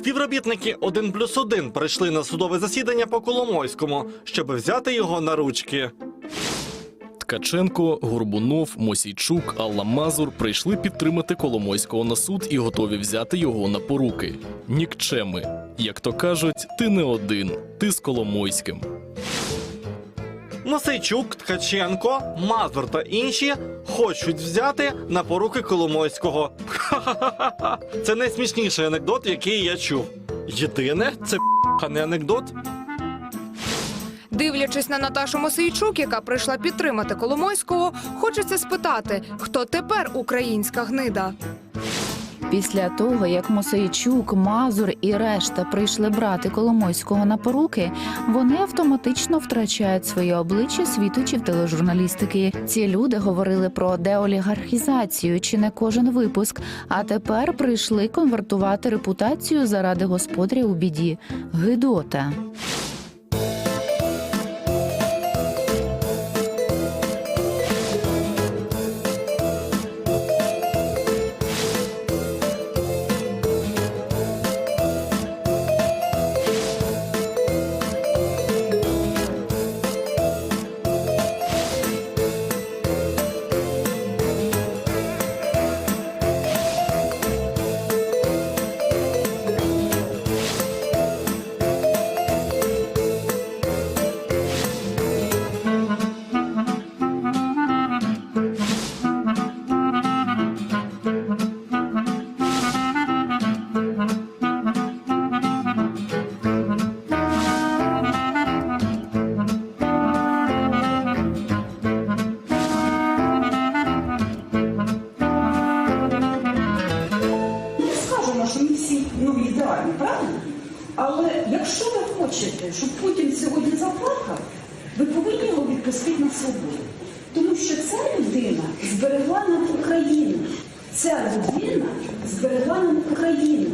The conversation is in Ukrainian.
Співробітники 1 плюс 1 прийшли на судове засідання по Коломойському, щоб взяти його на ручки. Ткаченко, Горбунов, Мосійчук, Алла Мазур прийшли підтримати Коломойського на суд і готові взяти його на поруки. Нікчеми. Як то кажуть, ти не один, ти з Коломойським. Мосейчук, Ткаченко, Мазур та інші хочуть взяти на поруки Коломойського. Це найсмішніший анекдот, який я чув. Єдине, це не анекдот. Дивлячись на Наташу Мосейчук, яка прийшла підтримати Коломойського, хочеться спитати, хто тепер українська гнида. Після того, як Мосейчук, Мазур і решта прийшли брати Коломойського на поруки, вони автоматично втрачають своє обличчя світочів тележурналістики. Ці люди говорили про деолігархізацію чи не кожен випуск, а тепер прийшли конвертувати репутацію заради господаря у біді. Гидота. Ну, ідеальні, правильно? Але якщо ви хочете, щоб Путін сьогодні заплакав, ви повинні його відпустити на свободу. Тому що ця людина зберегла нам Україну. Ця людина зберегла нам Україну.